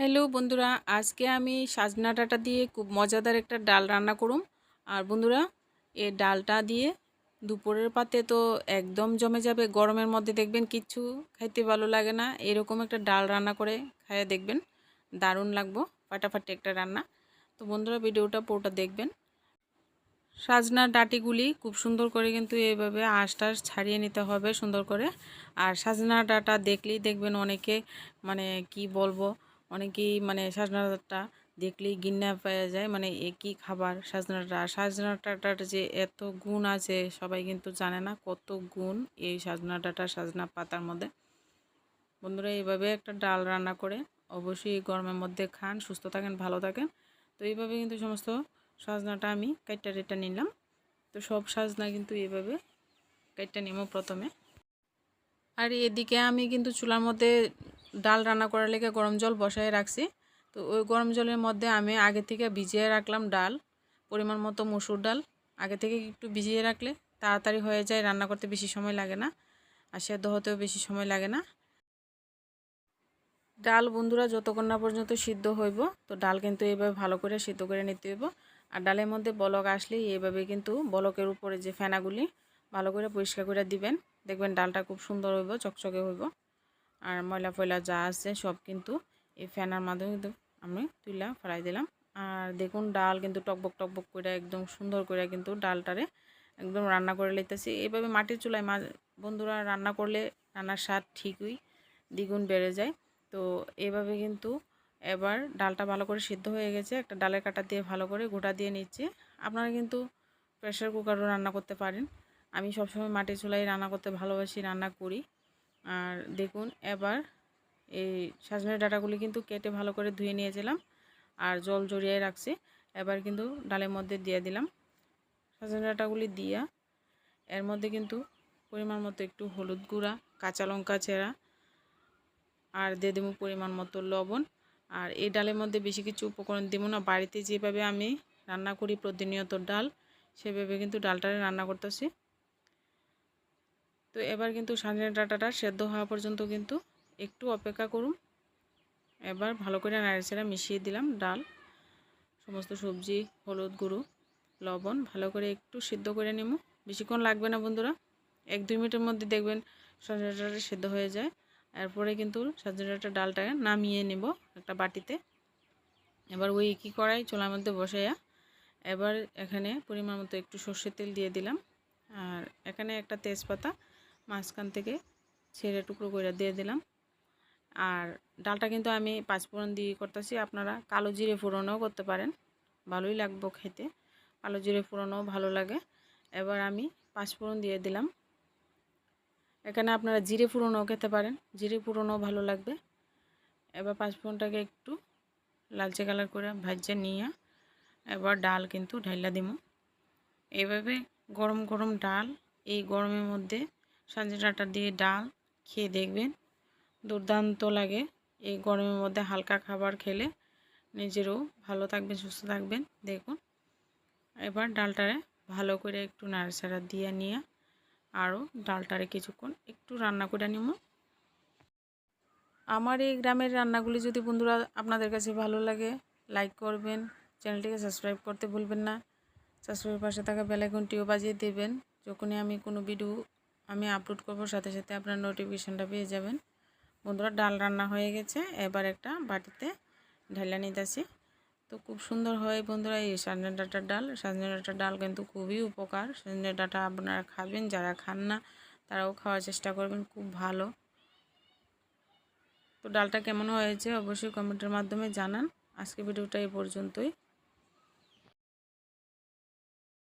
Hello বন্ধুরা, আজকে আমি সাজনা ডাঁটা দিয়ে খুব মজাদার একটা ডাল রান্না করুম। আর বন্ধুরা এই ডালটা দিয়ে দুপুরের পাতে তো একদম জমে যাবে, গরমের মধ্যে দেখবেন কিচ্ছু খাইতে ভালো লাগে না। এরকম একটা ডাল রান্না করে খাইয়ে দেখবেন, দারুণ লাগবো, ফাটাফাটি একটা রান্না। তো বন্ধুরা, ভিডিওটা পুরোটা দেখবেন। সাজনার ডাঁটিগুলি খুব সুন্দর করে কিন্তু এইভাবে আঁশ টাশ ছাড়িয়ে নিতে হবে সুন্দর করে। আর সাজনা ডাঁটা দেখলেই দেখবেন অনেকে মানে কি বলব অনেকেই মানে সাজনাটা দেখলেই গিন্না পাওয়া যায়। মানে একই খাবার সাজনাটা? সাজনাটাটার যে এত গুণ আছে সবাই কিন্তু জানে না কত গুণ এই সাজনা ডাটা সাজনা পাতার মধ্যে। বন্ধুরা, এইভাবে একটা ডাল রান্না করে অবশ্যই গরমের মধ্যে খান, সুস্থ থাকেন, ভালো থাকেন। তো এইভাবে কিন্তু সমস্ত সাজনাটা আমি কাইটটা রেটা নিলাম। তো সব সাজনা কিন্তু এইভাবে কাইটটা নিব প্রথমে। আর এদিকে আমি কিন্তু চুলার মধ্যে ডাল রান্না করার লেগে গরম জল বসায় রাখছি। তো ওই গরম জলের মধ্যে আমি আগে থেকে ভিজিয়ে রাখলাম ডাল, পরিমাণ মতো মসুর ডাল। আগে থেকে একটু ভিজিয়ে রাখলে তাড়াতাড়ি হয়ে যায়, রান্না করতে বেশি সময় লাগে না আর সেদ্ধ হতেও বেশি সময় লাগে না। ডাল বন্ধুরা, যতক্ষণ না পর্যন্ত সিদ্ধ হইব, তো ডাল কিন্তু এইভাবে ভালো করে সিদ্ধ করে নিতে হইব। আর ডালের মধ্যে বলক আসলেই এইভাবে কিন্তু বলকের উপরে যে ফেনাগুলি, ভালো করে পরিষ্কার করে দিবেন। দেখবেন ডালটা খুব সুন্দর হইব, চকচকে হইব। আর ময়লা ফয়লা যা আছে সব কিন্তু এই ফ্যানার মাধ্যমে কিন্তু আমি তুইলা ফেলাই দিলাম। আর দেখুন ডাল কিন্তু টকবক টকবক করে একদম সুন্দর করে কিন্তু ডালটারে একদম রান্না করে লইতেছি এইভাবে মাটির চুলায় মা বন্ধুরা রান্না করলে রান্নার স্বাদ ঠিকই দ্বিগুণ বেড়ে যায়। তো এভাবে কিন্তু এবার ডালটা ভালো করে সিদ্ধ হয়ে গেছে। একটা ডালের কাটা দিয়ে ভালো করে গোটা দিয়ে নিচ্ছে। আপনারা কিন্তু প্রেশার কুকারও রান্না করতে পারেন। আমি সবসময় মাটির চুলায় রান্না করতে ভালোবাসি, রান্না করি। আর দেখুন, এবার এই সাজনের ডাটাগুলি কিন্তু কেটে ভালো করে ধুয়ে নিয়েছিলাম আর জল জড়িয়ে রাখছি। এবার কিন্তু ডালের মধ্যে দিয়ে দিলাম। সাজনের ডাটাগুলি দিয়া এর মধ্যে কিন্তু পরিমাণ মতো একটু হলুদ গুঁড়া, কাঁচা লঙ্কা চেরা আর দিয়ে দেবো পরিমাণ মতো লবণ। আর এই ডালের মধ্যে বেশি কিছু উপকরণ দেবো না। বাড়িতে যেভাবে আমি রান্না করি প্রতিনিয়ত ডাল, সেভাবে কিন্তু ডালটা রান্না করতেছি। তো এবার কিন্তু সাজনের ডাটাটা সেদ্ধ হওয়া পর্যন্ত কিন্তু একটু অপেক্ষা করুন। এবার ভালো করে নাড়াচাড়া মিশিয়ে দিলাম ডাল। সমস্ত সবজি, হলুদ গুঁড়ো, লবণ ভালো করে একটু সিদ্ধ করে নেব বেশিক্ষণ লাগবে না বন্ধুরা। এক দুই মিনিটের মধ্যে দেখবেন সজনে ডাটা সেদ্ধ হয়ে যায়। এরপরে কিন্তু সজনে ডাটা ডালটা নামিয়ে নেব একটা বাটিতে। এবার ওই কী করাই চোলার মধ্যে বসাইয়া এবার এখানে পরিমাণ মতো একটু সর্ষের তেল দিয়ে দিলাম। আর এখানে একটা তেজপাতা মাঝখান থেকে ছেড়ে টুকরো করে দিয়ে দিলাম। আর ডালটা কিন্তু আমি পাঁচফোড়ন দিয়ে করতেছি, আপনারা কালো জিরে ফোড়নও করতে পারেন, ভালোই লাগবো খেতে। কালো জিরে ফোড়নও ভালো লাগে। এবার আমি পাঁচফোড়ন দিয়ে দিলাম। এখানে আপনারা জিরে ফোড়নও খেতে পারেন, জিরে ফোড়নও ভালো লাগবে। এবার পাঁচফোড়নটাকে একটু লালচে কালার করে ভাজছে নিয়ে এবার ডাল কিন্তু ঢাইলা দিব এভাবে গরম গরম ডাল এই গরমের মধ্যে সাজে ডাটা দিয়ে ডাল খেয়ে দেখবেন। দুর্দান্ত লাগে এই গরমের মধ্যে হালকা খাবার খেলে। নিজেরও ভালো থাকবেন, সুস্থ থাকবেন। দেখুন, এবার ডালটারে ভালো করে একটু নাড়াচাড়া দিয়ে নিয়ে আরও ডালটারে কিছুক্ষণ একটু রান্না করে নিব। আমার এই গ্রামের রান্নাগুলি যদি বন্ধুরা আপনাদের কাছে ভালো লাগে, লাইক করবেন, চ্যানেলটিকে সাবস্ক্রাইব করতে ভুলবেন না। সাবস্ক্রাইবের পাশে থাকা বেলাইকনটিও বাজিয়ে দেবেন। যখনই আমি কোনো ভিডিও আমি আপলোড করব, সাথে সাথে আপনার নোটিফিকেশানটা পেয়ে যাবেন। বন্ধুরা, ডাল রান্না হয়ে গেছে। এবার একটা বাটিতে ঢেলে নিতেছি। তো খুব সুন্দর হয় বন্ধুরা এই সাজনে ডাটার ডাল। সাজনে ডাটার ডাল কিন্তু খুবই উপকার। সাজনে ডাটা আপনারা খাবেন, যারা খান না, তারাও খাওয়ার চেষ্টা করবেন, খুব ভালো। তো ডালটা কেমন হয়েছে অবশ্যই কমেন্টের মাধ্যমে জানান। আজকে ভিডিওটা এই পর্যন্তই।